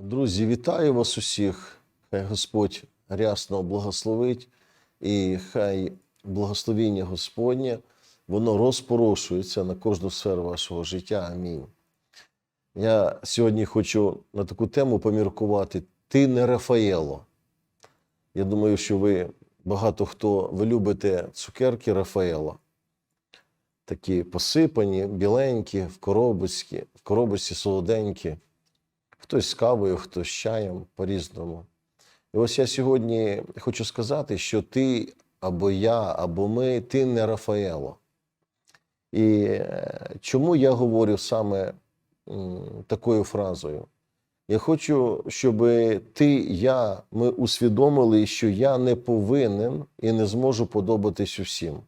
Друзі, вітаю вас усіх. Хай Господь рясно благословить, і хай благословіння Господнє воно розпорошується на кожну сферу вашого життя. Амінь. Я сьогодні хочу на таку тему поміркувати. Ти не Рафаело. Я думаю, що ви багато хто ви любите цукерки Рафаело. Такі посипані, біленькі, в коробочці, в коробочці солоденькі. Хтось з кавою, хтось з чаєм по-різному. І ось я сьогодні хочу сказати, що ти або я, або ми, ти не Рафаело. І е, чому я говорю саме такою фразою? Я хочу, щоб ти, я, ми усвідомили, що я не повинен і не зможу подобатись усім.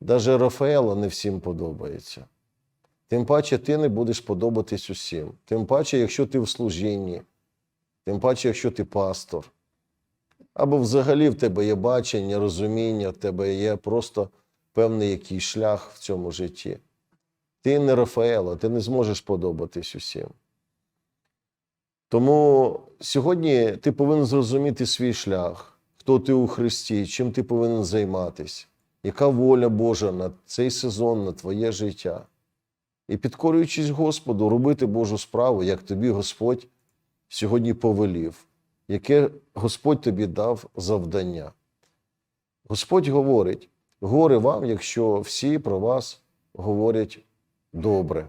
Даже Рафаело не всім подобається. Тим паче ти не будеш подобатись усім. Тим паче, якщо ти в служінні, тим паче, якщо ти пастор. Або взагалі в тебе є бачення, розуміння, в тебе є просто певний якийсь шлях в цьому житті. Ти не Рафаело, ти не зможеш подобатись усім. Тому сьогодні ти повинен зрозуміти свій шлях, хто ти у Христі, чим ти повинен займатися, яка воля Божа на цей сезон, на твоє життя. І підкорюючись Господу, робити Божу справу, як тобі Господь сьогодні повелів, яке Господь тобі дав завдання. Господь говорить: горе вам, якщо всі про вас говорять добре.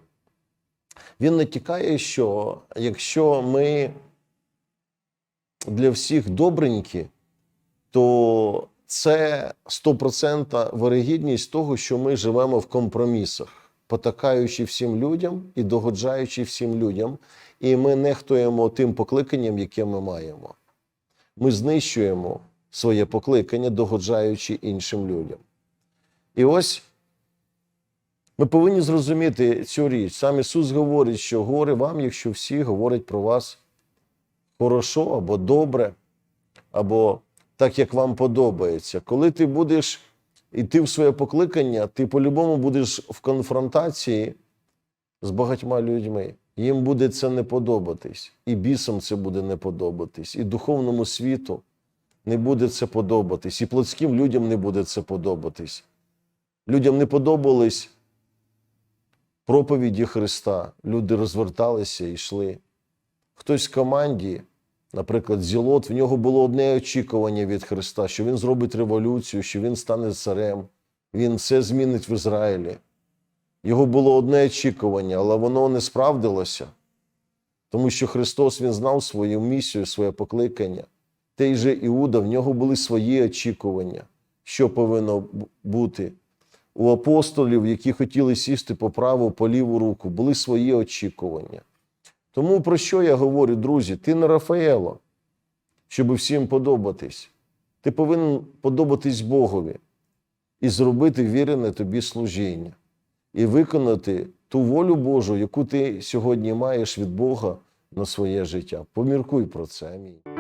Він натякає, що якщо ми для всіх добренькі, то це 100% вирогідність того, що ми живемо в компромісах, потакаючи всім людям і догоджаючи всім людям, і ми нехтуємо тим покликанням, яке ми маємо. Ми знищуємо своє покликання, догоджаючи іншим людям. І ось ми повинні зрозуміти цю річ. Сам Ісус говорить, що горе вам, якщо всі говорять про вас хорошо або добре, або так, як вам подобається. Коли ти будеш йти в своє покликання, ти по-любому будеш в конфронтації з багатьма людьми. Їм буде це не подобатись, і бісам це буде не подобатись, і духовному світу не буде це подобатись, і плотським людям не буде це подобатись. Людям не подобались проповіді Христа. Люди розверталися і йшли. Хтось в команді, наприклад, Зілот, в нього було одне очікування від Христа, що він зробить революцію, що він стане царем, він все змінить в Ізраїлі. Його було одне очікування, але воно не справдилося, тому що Христос Він знав свою місію, своє покликання. Той же Іуда, в нього були свої очікування, що повинно бути. У апостолів, які хотіли сісти по праву, по ліву руку, були свої очікування. Тому про що я говорю, друзі? Ти не Рафаело, щоб всім подобатись. Ти повинен подобатись Богові і зробити вірене тобі служіння, і виконати ту волю Божу, яку ти сьогодні маєш від Бога на своє життя. Поміркуй про це. Амінь.